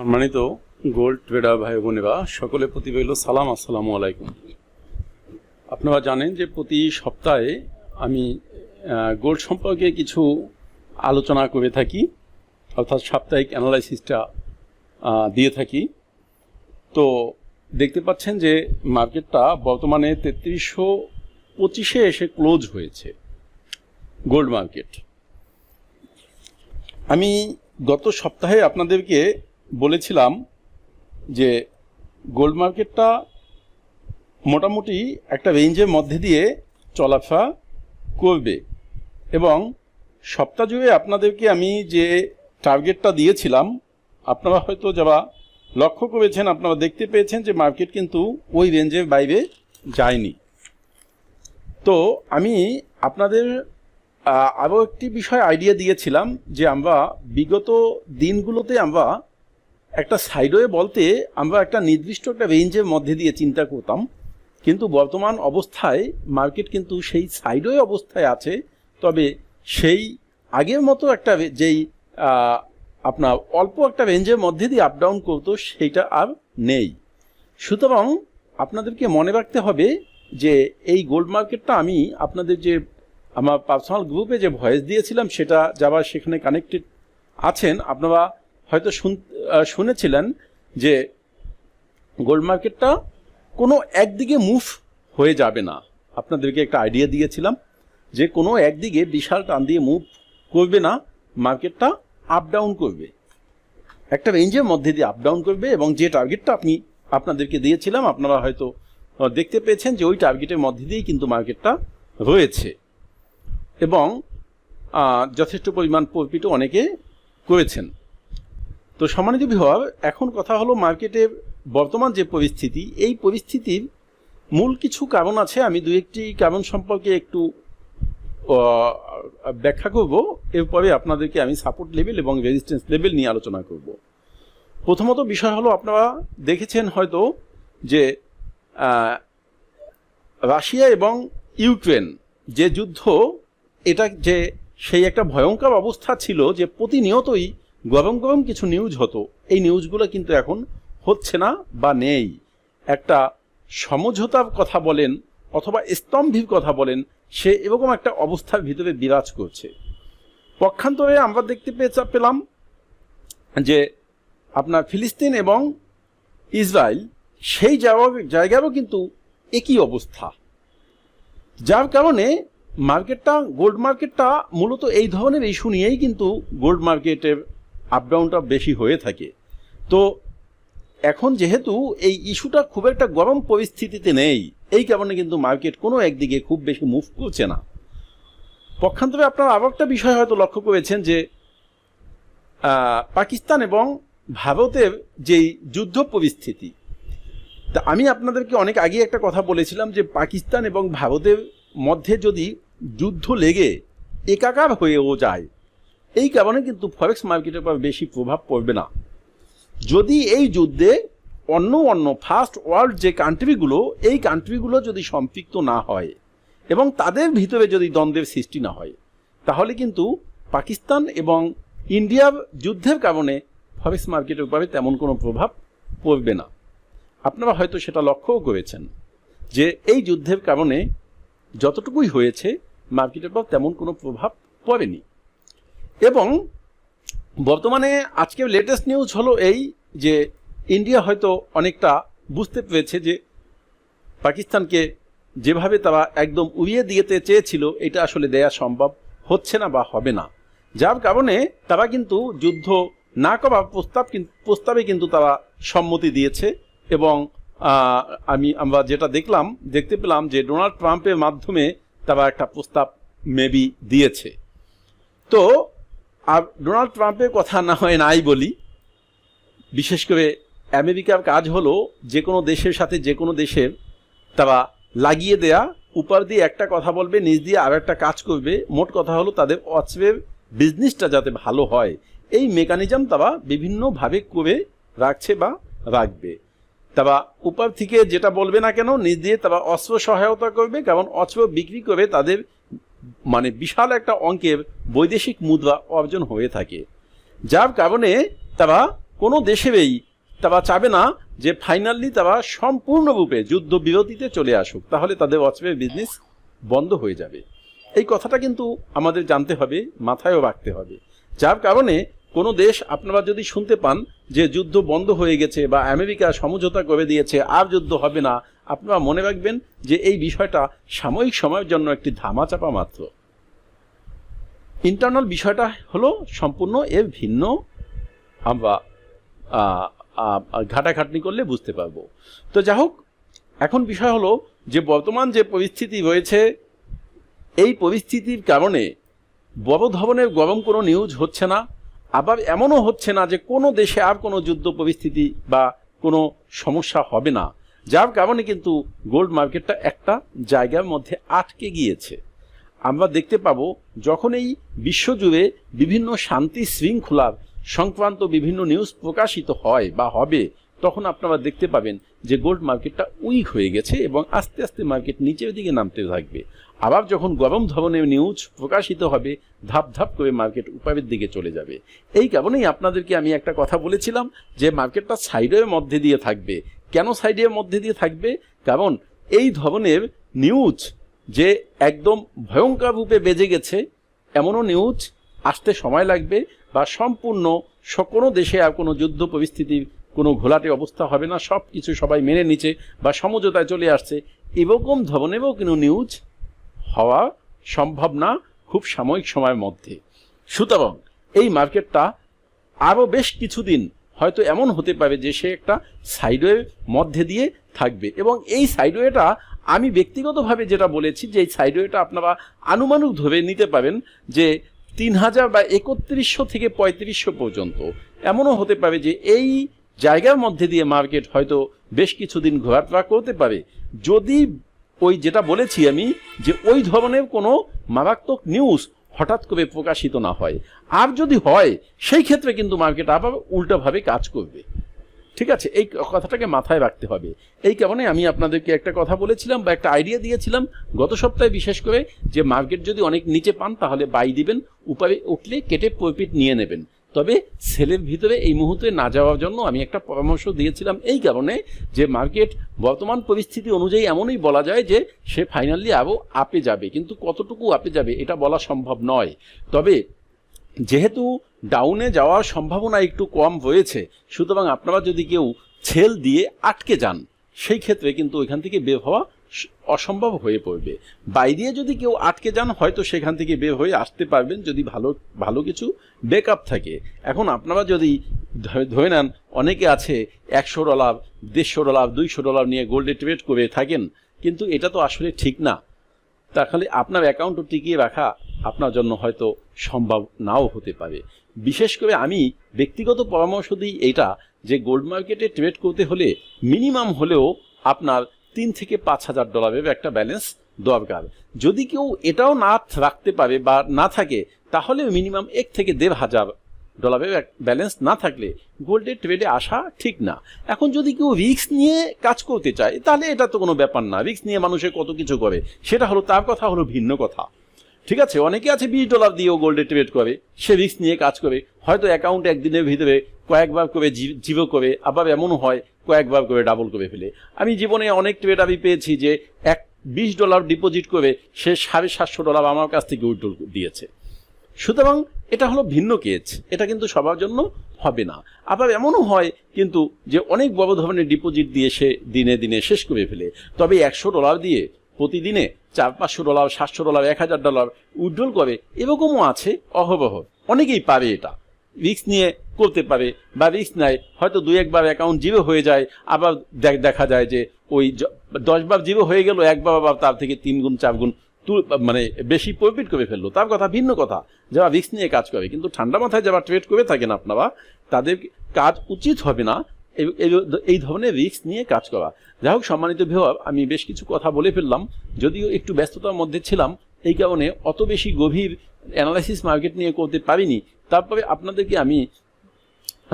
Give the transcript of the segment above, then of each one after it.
সম্মানিত gold tedder ভাই বোনেরা সকলে প্রতি রইল সালাম, আসসালামু আলাইকুম। আপনারা জানেন যে প্রতি সপ্তাহে আমি গোল্ড সম্পর্কে কিছু আলোচনা করে থাকি, অর্থাৎ সাপ্তাহিক অ্যানালাইসিসটা দিয়ে থাকি। তো দেখতে পাচ্ছেন যে মার্কেটটা বর্তমানে তেত্রিশশো পঁচিশে এসে ক্লোজ হয়েছে, গোল্ড মার্কেট। আমি গত সপ্তাহে আপনাদেরকে বলেছিলাম যে গোল্ড মার্কেটটা মোটামুটি একটা রেঞ্জের মধ্যে দিয়ে চলাফেরা করবে। এবং সপ্তাহ জুড়ে আপনাদেরকে আমি যে টার্গেটটা দিয়েছিলাম, আপনারা হয়তো যারা লক্ষ্য করেছেন, আপনারা দেখতে পেয়েছেন যে মার্কেট কিন্তু ওই রেঞ্জের বাইরে যায়নি। তো আমি আপনাদের আরও একটি বিষয় আইডিয়া দিয়েছিলাম যে আমরা বিগত দিনগুলোতে আমরা একটা সাইডওয়ে বলতে আমরা একটা নির্দিষ্ট একটা রেঞ্জের মধ্যে দিয়ে চিন্তা করতাম, কিন্তু বর্তমান অবস্থায় মার্কেট কিন্তু সেই সাইডওয়ে অবস্থায় আছে, তবে সেই আগের মতো একটা যেই আপনার অল্প একটা রেঞ্জের মধ্যে দিয়ে আপ ডাউন করতো সেইটা আর নেই। সুতরাং আপনাদেরকে মনে রাখতে হবে যে এই গোল্ড মার্কেটটা আমি আপনাদের যে আমার পার্সোনাল গ্রুপে যে ভয়েস দিয়েছিলাম, সেটা যারা সেখানে কানেক্টেড আছেন, আপনারা হয়তো শুন- শুনেছিলেন যে গোল্ড মার্কেটটা কোনো একদিকে মুভ হয়ে যাবে না। আপনাদেরকে একটা আইডিয়া দিয়েছিলাম যে কোনো একদিকে বিশাল টান দিয়ে মুভ করবে না, মার্কেটটা আপ ডাউন করবে। একটা রেঞ্জের মধ্যে দিয়ে আপ ডাউন করবে এবং যে টার্গেটটা আপনি আপনাদেরকে দিয়েছিলাম, আপনারা হয়তো দেখতে পেয়েছেন যে ওই টার্গেটের মধ্যে দিয়েই কিন্তু মার্কেটটা রয়েছে। এবং যথেষ্ট পরিমাণ প্রফিটও অনেকে করেছেন। তো সম্মানিত বিভাগ এখন কথা হলো মার্কেটের বর্তমান যে পরিস্থিতি, এই পরিস্থিতির মূল কিছু কারণ আছে, আমি দু একটি কারণ সম্পর্কে একটু ব্যাখ্যা করব। এরপরে আপনাদেরকে আমি সাপোর্ট লেভেল এবং রেজিস্ট্যান্স লেভেল নিয়ে আলোচনা করব। প্রথমত বিষয় হলো, আপনারা দেখেছেন হয়তো যে রাশিয়া এবং ইউক্রেন যে যুদ্ধ, এটা যে সেই একটা ভয়ঙ্কর অবস্থা ছিল যে প্রতিনিয়তই গরম গরম কিছু নিউজ হতো। এই নিউজগুলো কিন্তু এখন হচ্ছে না বা নেই। একটা সমঝোতার কথা বলেন অথবা স্তম্ভির কথা বলেন, সে এরকম একটা অবস্থার ভিতরে বিরাজ করছে। পক্ষান্তরে আমরা দেখতে পেয়ে পেলাম যে আপনার ফিলিস্তিন এবং ইসরায়েল সেই জায়গা- জায়গারও কিন্তু একই অবস্থা। যার কারণে মার্কেটটা গোল্ড মার্কেটটা মূলত এই ধরনের ইস্যু নিয়েই কিন্তু গোল্ড মার্কেটের আপ ডাউনটা বেশি হয়ে থাকে। তো এখন যেহেতু এই ইস্যুটা খুব একটা গরম পরিস্থিতিতে নেই, এই কারণে কিন্তু মার্কেট কোনো একদিকে খুব বেশি মুভ করছে না। পক্ষান্তরে আপনারা আরও একটা বিষয় হয়তো লক্ষ্য করেছেন যে পাকিস্তান এবং ভারতের যেই যুদ্ধ পরিস্থিতি, তা আমি আপনাদেরকে অনেক আগে একটা কথা বলেছিলাম যে পাকিস্তান এবং ভারতের মধ্যে যদি যুদ্ধ লেগে একাকার হয়েও যায় এই কারণে কিন্তু ফরেক্স মার্কেটের উপর বেশি প্রভাব পড়বে না। যদি এই যুদ্ধে অন্য অন্য ফার্স্ট ওয়ার্ল্ড যে কান্ট্রিগুলো এই কান্ট্রিগুলো যদি সম্পৃক্ত না হয় এবং তাদের ভিতরে যদি দ্বন্দ্বের সৃষ্টি না হয়, তাহলে কিন্তু পাকিস্তান এবং ইন্ডিয়ার যুদ্ধের কারণে ফরেক্স মার্কেটের উপরে তেমন কোনো প্রভাব পড়বে না। আপনারা হয়তো সেটা লক্ষ্যও করেছেন যে এই যুদ্ধের কারণে যতটুকুই হয়েছে মার্কেটের পর তেমন কোনো প্রভাব পড়েনি। এবং বর্তমানে আজকের লেটেস্ট নিউজ হলো এই যে ইন্ডিয়া হয়তো অনেকটা বুঝতে পেরেছে যে পাকিস্তানকে যেভাবে তারা একদম উড়িয়ে দিয়েতে চেয়েছিল, এটা আসলে দেয়া সম্ভব হচ্ছে না বা হবে না। যার কারণে তারা কিন্তু যুদ্ধ না করার প্রস্তাব প্রস্তাবে কিন্তু তারা সম্মতি দিয়েছে এবং আমি, আমরা যেটা দেখলাম, দেখতে পেলাম যে ডোনাল্ড ট্রাম্পের মাধ্যমে তারা একটা প্রস্তাব মেবি দিয়েছে। তো আর ডোনাল্ড ট্রাম্পের কথা না হয় নাই বলি। বিশেষ করে আমেরিকার কাজ হলো যে কোনো দেশের সাথে যে কোনো দেশের তারা লাগিয়ে দেয়া, উপর দিয়ে একটা কথা বলবে নিজ দিয়ে আর একটা কাজ করবে। মোট কথা হলো তাদের অচবের বিজনেসটা যাতে ভালো হয়। এই মেকানিজম তারা বিভিন্নভাবে করে রাখছে বা রাখবে। তারা উপর থেকে যেটা বলবে না কেন নিজ দিয়ে তারা অস্ত্র সহায়তা করবে, কারণ অস্ত্র বিক্রি করে তাদের মানে বিশাল একটা অঙ্কের বৈদেশিক মুদ্রা অর্জন হয়ে থাকে। যার কারণে তারা কোনো দেশেরই তারা চাবে না যে ফাইনালি তারা সম্পূর্ণরূপে যুদ্ধ বিরতিতে চলে আসুক, তাহলে তাদের অচবের বিজনেস বন্ধ হয়ে যাবে। এই কথাটা কিন্তু আমাদের জানতে হবে, মাথায়ও রাখতে হবে। যার কারণে কোনো দেশ আপনারা যদি শুনতে পান যে যুদ্ধ বন্ধ হয়ে গেছে বা আমেরিকা সমঝোতা করে দিয়েছে, আর যুদ্ধ হবে না আপনারা মনে রাখবেন যে এই বিষয়টা সাময়িক সময়ের জন্য একটি ধামাচাপা মাত্র। ইন্টারনাল বিষয়টা হলো সম্পূর্ণ এর ভিন্ন। আমরা ঘাটাঘাটনি করলে বুঝতে পারব। তো যাই হোক, এখন বিষয় হলো যে বর্তমান যে পরিস্থিতি রয়েছে, এই পরিস্থিতির কারণে বড় ধরনের গরম কোনো নিউজ হচ্ছে না। আবার এমনও হচ্ছে না যে কোনো দেশে আর কোনো যুদ্ধ পরিস্থিতি বা কোনো সমস্যা হবে না। যার কারণে কিন্তু গোল্ড মার্কেটটা একটা জায়গার মধ্যে আটকে গিয়েছে। আমরা দেখতে পাবো, যখন এই বিশ্বজুড়ে বিভিন্ন শান্তি শৃঙ্খলার সংক্রান্ত বিভিন্ন নিউজ প্রকাশিত হয় বা হবে, তখন আপনারা দেখতে পাবেন যে গোল্ড মার্কেটটা উইক হয়ে গেছে এবং আস্তে আস্তে মার্কেট নিচের দিকে নামতে থাকবে। আবার যখন গরম ধরনের নিউজ প্রকাশিত হবে, ধাপ ধাপ করে মার্কেট উপরের দিকে চলে যাবে। এই কারণেই আপনাদেরকে আমি একটা কথা বলেছিলাম যে মার্কেটটা সাইডের মধ্যে দিয়ে থাকবে। কেন সাইডের মধ্যে দিয়ে থাকবে? কারণ এই ধরনের নিউজ যে একদম ভয়ঙ্কর রূপে বেজে গেছে, এমনও নিউজ আসতে সময় লাগবে বা সম্পূর্ণ স- কোনো দেশে আর কোনো যুদ্ধ পরিস্থিতির কোনো ঘোলাটে অবস্থা হবে না সব কিছু সবাই মেনে নিচ্ছে বা সমঝোতায় চলে আসছে। এরকম ধরনেরও কোনো নিউজ হওয়া সম্ভব না খুব সাময়িক সময়ের মধ্যে। সুতরাং এই মার্কেটটা আরও বেশ কিছুদিন হয়তো এমন হতে পারে যে সে একটা সাইডওয়ের মধ্যে দিয়ে থাকবে। এবং এই সাইডওয়েটা আমি ব্যক্তিগতভাবে যেটা বলেছি যে এই সাইডওয়েটা আপনারা আনুমানিক ধরে নিতে পারেন যে তিন হাজার বা একত্রিশশো থেকে পঁয়ত্রিশশো পর্যন্ত। এমনও হতে পারে যে এই জায়গার মধ্যে দিয়ে মার্কেট হয়তো বেশ কিছুদিন ঘোরাফেরা করতে পারে। যদি ওই যেটা বলেছি আমি যে ওই ধরনের কোনো মারাত্মক নিউজ হঠাৎ করে প্রকাশিত না হয়। আর যদি হয়, সেই ক্ষেত্রে কিন্তু মার্কেট আবার উল্টাভাবে কাজ করবে। ঠিক আছে? এই কথাটাকে মাথায় রাখতে হবে। এই কারণে আমি আপনাদেরকে একটা কথা বলেছিলাম বা একটা আইডিয়া দিয়েছিলাম গত সপ্তাহে বিশেষ করে যে মার্কেট যদি অনেক নিচে পান, তাহলে বাই দিবেন উপায় উঠলে কেটে প্রফিট নিয়ে নেবেন। তবে সেলের ভিতরে এই মুহূর্তে না যাওয়ার জন্য আমি একটা পরামর্শ দিয়েছিলাম এই কারণে যে মার্কেট বর্তমান পরিস্থিতি অনুযায়ী এমনই বলা যায় যে সে ফাইনালি আরও আপে যাবে। কিন্তু কতটুকু আপে যাবে এটা বলা সম্ভব নয়। তবে যেহেতু ডাউনে যাওয়ার সম্ভাবনা একটু কম রয়েছে, সুতরাং আপনারা যদি কেউ ছেল দিয়ে আটকে যান, সেই ক্ষেত্রে কিন্তু ওইখান থেকে বের হওয়া অসম্ভব হয়ে পড়বে। বাইরে যদি কেউ আটকে যান, হয়তো সেখান থেকে বের হয়ে আসতে পারবেন যদি ভালো ভালো কিছু ব্যাকআপ থাকে। এখন আপনারা যদি ধরে নেন, অনেকে আছে একশো ডলার, দেড়শো ডলার, দুইশো ডলার নিয়ে গোল্ডে ট্রেড করে থাকেন, কিন্তু এটা তো আসলে ঠিক না। তা তাহলে আপনার অ্যাকাউন্টও টিকিয়ে রাখা আপনার জন্য হয়তো সম্ভব নাও হতে পারে। বিশেষ করে আমি ব্যক্তিগত পরামর্শ দিই এটা যে গোল্ড মার্কেটে ট্রেড করতে হলে মিনিমাম হলেও আপনার তিন থেকে পাঁচ হাজার ডলারের একটা ব্যালেন্স দরকার। যদি কেউ এটাও না রাখতে পারে বা না থাকে, তাহলে মিনিমাম এক থেকে দেড় হাজার ডলারের ব্যালেন্স না থাকলে গোল্ডের ট্রেডে আসা ঠিক না। এখন যদি কেউ রিক্স নিয়ে কাজ করতে চায়, তাহলে এটা তো কোনো ব্যাপার না। রিক্স নিয়ে মানুষে কত কিছু করে, সেটা হলো তার কথা, হলো ভিন্ন কথা। ঠিক আছে, অনেকে আছে বিশ ডলার দিয়েও গোল্ডে ট্রেড করে, সে রিস্ক নিয়ে কাজ করে। হয়তো অ্যাকাউন্ট একদিনের ভিতরে কয়েকবার করে জিরো করে, আবার এমনও হয় কয়েকবার করে ডাবল করে ফেলে। আমি জীবনে অনেক ট্রেড আমি পেয়েছি যে এক, বিশ ডলার ডিপোজিট করে সে সাড়ে সাতশো ডলার আমার কাছ থেকে উইড্রল দিয়েছে। সুতরাং এটা হলো ভিন্ন কেস এটা কিন্তু সবার জন্য হবে না। আবার এমনও হয় কিন্তু যে অনেক বড় ধরনের ডিপোজিট দিয়ে সে দিনে দিনে শেষ করে ফেলে। তবে একশো ডলার দিয়ে প্রতিদিনে চার, পাঁচশো ডলার, সাতশো ডলার, এক হাজার ডলার উইড্রল করে এরকমও আছে অহবহ অনেকেই পারে এটা। রিস্ক নিয়ে করতে পারে বা রিস্ক নেয়, হয়তো দুই একবার অ্যাকাউন্ট জিরো হয়ে যায়, আবার দেখ- যায় যে ওই দশবার জিরো হয়ে গেল, একবার আবার তার থেকে তিন গুণ, চার গুণ মানে বেশি প্রফিট করে ফেলল। তার কথা ভিন্ন কথা। যারা রিস্ক নিয়ে কাজ করে, কিন্তু ঠান্ডা মাথায় যারা ট্রেড করে থাকেন আপনারা, তাদের কাজ উচিত হবে না। এই- ধরনের রিস্ক নিয়ে কাজ করা। যাই হোক, সম্মানিত ভিওয়ার আমি বেশ কিছু কথা বলে ফেললাম। যদিও একটু ব্যস্ততার মধ্যে ছিলাম, এই কারণে অত বেশি গভীর অ্যানালাইসিস মার্কেট নিয়ে করতে পারিনি। তারপরে আপনাদেরকে আমি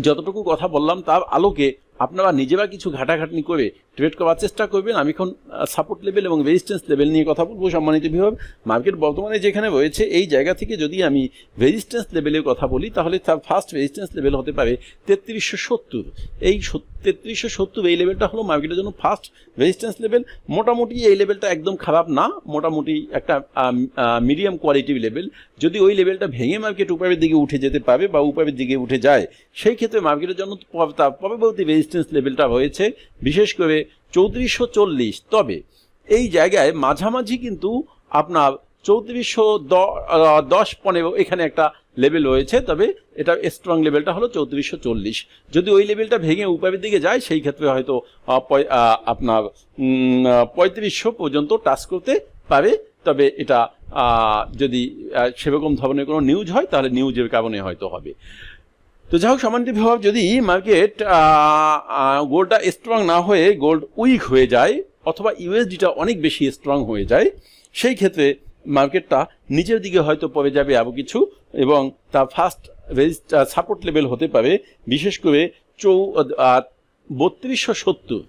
যতটুকু কথা বললাম, তার আলোকে আপনারা নিজেরা কিছু ঘাটাঘাটনি করে ট্রেড করার চেষ্টা করবেন। আমি এখন সাপোর্ট লেভেল এবং রেজিস্ট্যান্স লেভেল নিয়ে কথা বলব, সম্মানিত বিভাগ। মার্কেট বর্তমানে যেখানে রয়েছে, এই জায়গা থেকে যদি আমি রেজিস্ট্যান্স লেভেলের কথা বলি, তাহলে তার ফার্স্ট রেজিস্ট্যান্স লেভেল হতে পারে তেত্রিশশো সত্তর। এই তেত্রিশশো সত্তর, এই লেভেলটা হলো মার্কেটের জন্য ফার্স্ট রেজিস্ট্যান্স লেভেল মোটামুটি এই লেভেলটা একদম খারাপ না, মোটামুটি একটা মিডিয়াম কোয়ালিটির লেভেল যদি ওই লেভেলটা ভেঙে মার্কেট উপরের দিকে উঠে যেতে পারে বা উপরের দিকে উঠে যায়, সেই ক্ষেত্রে মার্কেটের জন্য পরবর্তী রেজিস্ট্যান্স লেভেলটা রয়েছে। বিশেষ করে চৌত্রিশশো চল্লিশ। তবে এই জায়গায় মাঝামাঝি কিন্তু আপনার চৌত্রিশশো দশ পনেরো এখানে একটা লেভেল রয়েছে, তবে এটা স্ট্রং লেভেলটা হলো চৌত্রিশশো চল্লিশ। যদি ওই লেভেলটা ভেঙে উপরের দিকে যায়, সেই ক্ষেত্রে হয়তো আপনার পঁয়ত্রিশশো পর্যন্ত টাচ করতে পারে। তবে এটা যদি সেরকম ধরনের কোনো নিউজ হয়, তাহলে নিউজের কারণে হয়তো হবে। তো যাই হোক সামান্য বিভাগ যদি মার্কেট গোল্ডটা স্ট্রং না হয়ে গোল্ড উইক হয়ে যায়, অথবা ইউএসডিটা অনেক বেশি স্ট্রং হয়ে যায়, সেই ক্ষেত্রে মার্কেটটা নিচের দিকে হয়তো পড়ে যাবে আরও কিছু এবং তার ফার্স্ট সাপোর্ট লেভেল হতে পারে। বিশেষ করে চৌ বত্রিশশো সত্তর।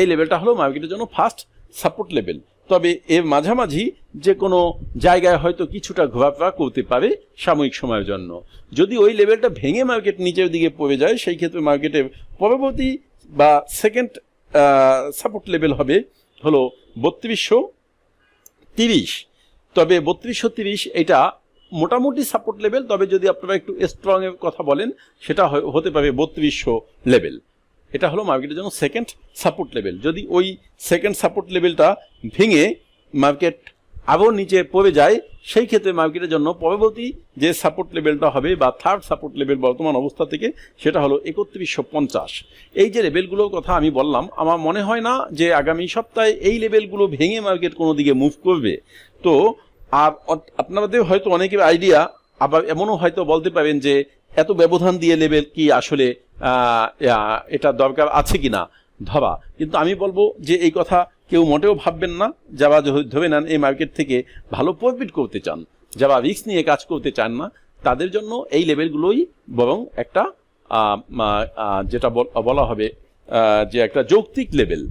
এই লেভেলটা হলো মার্কেটের জন্য ফার্স্ট সাপোর্ট লেভেল তবে এর মাঝামাঝি যে কোনো জায়গায় হয়তো কিছুটা ঘোরাফেরা করতে পারে সাময়িক সময়ের জন্য। যদি ওই লেভেলটা ভেঙে মার্কেট নিচের দিকে পড়ে যায়, সেই ক্ষেত্রে মার্কেটের পরবর্তী বা সেকেন্ড সাপোর্ট লেভেল হবে হলো বত্রিশশো তিরিশ। তবে বত্রিশশো তিরিশ এটা মোটামুটি সাপোর্ট লেভেল তবে যদি আপনারা একটু স্ট্রংয়ের কথা বলেন, সেটা হতে পারে বত্রিশশো লেভেল এটা হলো মার্কেটের জন্য সেকেন্ড সাপোর্ট লেভেল যদি ওই সেকেন্ড সাপোর্ট লেভেলটা ভেঙে মার্কেট আবার নিচে পড়ে যায়, সেই ক্ষেত্রে মার্কেটের জন্য পরবর্তী যে সাপোর্ট লেভেলটা হবে বা থার্ড সাপোর্ট লেভেল বর্তমান অবস্থা থেকে, সেটা হলো একত্রিশশো পঞ্চাশ। এই যে লেভেলগুলোর কথা আমি বললাম, আমার মনে হয় না যে আগামী সপ্তাহে এই লেভেলগুলো ভেঙে মার্কেট কোনো দিকে মুভ করবে। তো, আর আপনাদের হয়তো অনেকের আইডিয়া আবার এমনও হয়তো বলতে পারেন যে এত ব্যবধান দিয়ে লেভেল কি আসলে এটা দরকার আছে কি না ধরা কিন্তু আমি বলব যে এই কথা কেউ মোটেও ভাববেন না। যারা ধরে নেন এই মার্কেট থেকে ভালো প্রফিট করতে চান, যারা রিস্ক নিয়ে কাজ করতে চান না, তাদের জন্য এই লেভেলগুলোই বরং একটা যেটা বল- হবে যে একটা যৌক্তিক লেভেল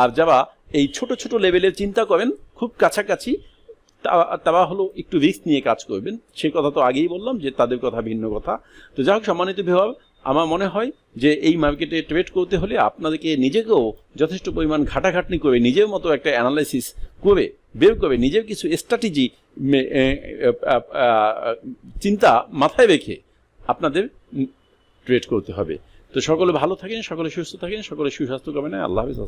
আর যারা এই ছোট ছোট লেভেলের চিন্তা করেন, খুব কাছাকাছি তারা হলো একটু রিস্ক নিয়ে কাজ করবেন। সে কথা তো আগেই বললাম যে তাদের কথা ভিন্ন কথা। তো যাই হোক, সম্মানিত বিভাগ, আমার মনে হয় যে এই মার্কেটে ট্রেড করতে হলে আপনাদেরকে নিজেকেও যথেষ্ট পরিমাণ ঘাটাঘাটনি করে, নিজের মতো একটা অ্যানালাইসিস করে, বের করে, নিজের কিছু স্ট্র্যাটেজি চিন্তা মাথায় রেখে আপনাদের ট্রেড করতে হবে। তো সকলে ভালো থাকেন, সকলে সুস্থ থাকেন, সকলে সুস্বাস্থ্য কামনায় আল্লাহ হাফিজ।